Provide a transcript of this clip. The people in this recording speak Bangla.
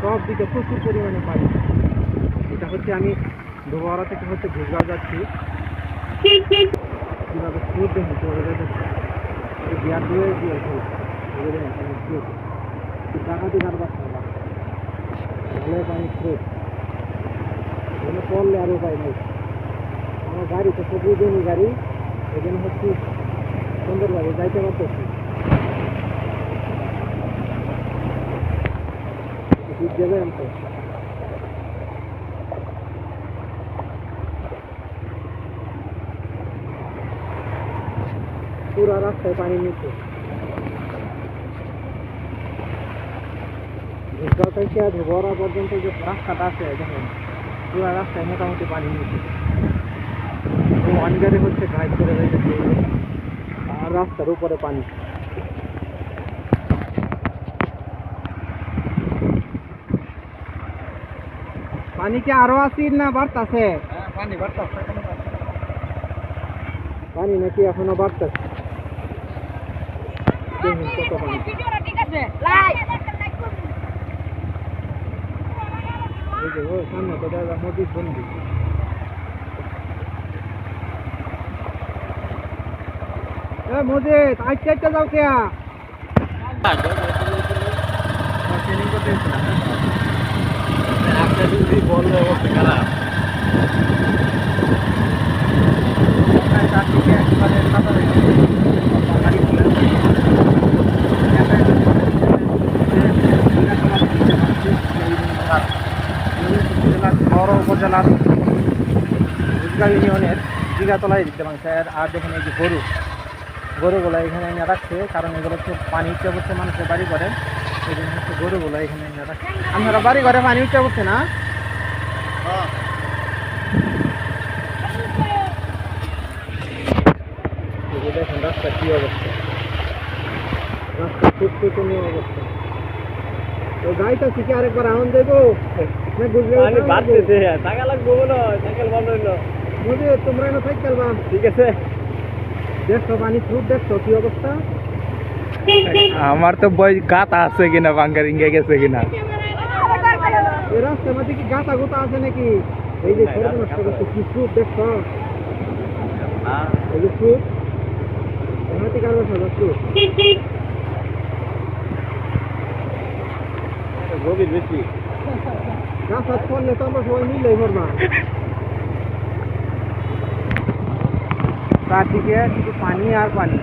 সব দিকে প্রচুর পরিমাণে পানি। এটা হচ্ছে আমি ধোবাড়া থেকে হচ্ছে ঘুরগাঁও যাচ্ছি। কীভাবে স্রোত দেখুন কীভাবে দিয়ে দিয়ে ভুল টাকা দিয়ে আর বাচ্চা ভালো পানি স্রোত এখানে পড়লে আর উপায় নেই। আমার গাড়ি তো সবুজ গাড়ি। এখানে হচ্ছে সুন্দরভাবে যাইতে পারতেছি। পুরো রাস্তায় পানি নিচে। ভুট্টা থেকে ধোবরা পর্যন্ত যে রাস্তাটা আছে দেখেন, পুরো রাস্তায় মোটামুটি পানি নিচে। ওয়ানগারে হচ্ছে গাইড করে রাস্তার উপরে পানি। পানি কি আরও আসিল না বাড়তাছে? পানি বাড়তাছে পানি নাকি এখনও বাড়তেছে? কত পানি সামনে তো দেখা মসজিদ বন্দি। এ মসজিদ আজকে একটা যাও কেয়া আপনি যদি বললে। বড় উপজেলার রোজগার ইউনিয়নের জিগাতলায় দিতে মানুষের আর দেখুন এই যে গরু গরুগুলো এখানে এনে রাখছে কারণ এগুলো হচ্ছে পানি উচ্চা করছে মানুষের বাড়ি করে এই জন্য হচ্ছে গরুগুলো এখানে এনে রাখছে। আপনারা বাড়ি ঘরে পানি উচ্চা করছে না? দেখুন রাস্তা কি অবস্থা? রাস্তা অবস্থা। তো গাড়িটা শিখে আরেকবার আউন দেবো? না টাকা লাগবে বলো সাইকেল হইল। বুঝে তোমরা সাইকেল ঠিক আছে। কি অবস্থা আমার তো বই গাতা আছে কিনা বাঙ্গার ইঙ্গে গেছে কিনা এই রাস্তার মধ্যে কি গাতা গোতা আছে নাকি এই যে ছোট নষ্ট করছে কি ফ্রুট দেখছ এই যে ফ্রুট এখানে কারও সাজা ফ্রুট গভীর বেশি গাছ হাত পড়লে তো আমরা সবাই মিলেই করবা চারদিকে শুধু পানি আর পানি